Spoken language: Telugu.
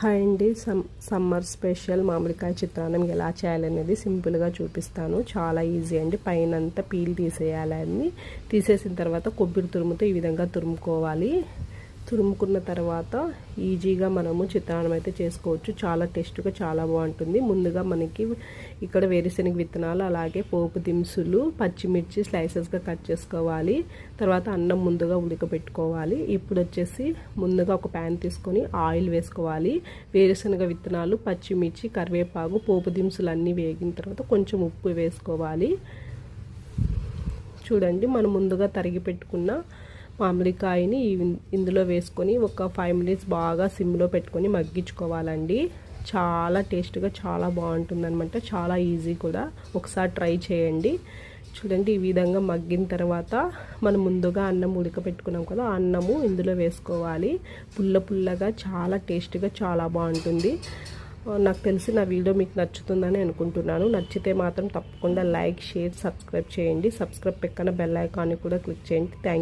హాయ్ అండి సమ్ సమ్మర్ స్పెషల్ మామిడికాయ చిత్రాన్నం ఎలా చేయాలనేది సింపుల్గా చూపిస్తాను. చాలా ఈజీ అండి. పైన అంతా పీల్ తీసేయాలని తీసేసిన తర్వాత కొబ్బరి తురుముతో ఈ విధంగా తురుముకోవాలి. తురుముకున్న తర్వాత ఈజీగా మనము చిత్రాన్నం అయితే చేసుకోవచ్చు. చాలా టేస్ట్గా చాలా బాగుంటుంది. ముందుగా మనకి ఇక్కడ వేరుశనగ విత్తనాలు అలాగే పోపు దినుసులు పచ్చిమిర్చి స్లైసెస్గా కట్ చేసుకోవాలి. తర్వాత అన్నం ముందుగా ఉడకబెట్టుకోవాలి. ఇప్పుడు వచ్చేసి ముందుగా ఒక ప్యాన్ తీసుకొని ఆయిల్ వేసుకోవాలి. వేరుశనగ విత్తనాలు పచ్చిమిర్చి కరివేపాకు పోపు దినుసులు అన్నీ వేగిన తర్వాత కొంచెం ఉప్పు వేసుకోవాలి. చూడండి మనం ముందుగా తరిగి పెట్టుకున్న మామిడికాయని ఇందులో వేసుకొని ఒక ఫైవ్ మినిట్స్ బాగా సిమ్లో పెట్టుకొని మగ్గించుకోవాలండి. చాలా టేస్ట్గా చాలా బాగుంటుందనమాట చాలా ఈజీ కూడా. ఒకసారి ట్రై చేయండి. చూడండి ఈ విధంగా మగ్గిన తర్వాత మనం ముందుగా అన్నం ఉడకపెట్టుకున్నాం కదా అన్నము ఇందులో వేసుకోవాలి. పుల్ల పుల్లగా చాలా టేస్ట్గా చాలా బాగుంటుంది. నాకు తెలిసి నా వీడియో మీకు నచ్చుతుందని అనుకుంటున్నాను. నచ్చితే మాత్రం తప్పకుండా లైక్ షేర్ సబ్స్క్రైబ్ చేయండి. సబ్స్క్రైబ్ పక్కన బెల్ ఐకాన్ని కూడా క్లిక్ చేయండి. థ్యాంక్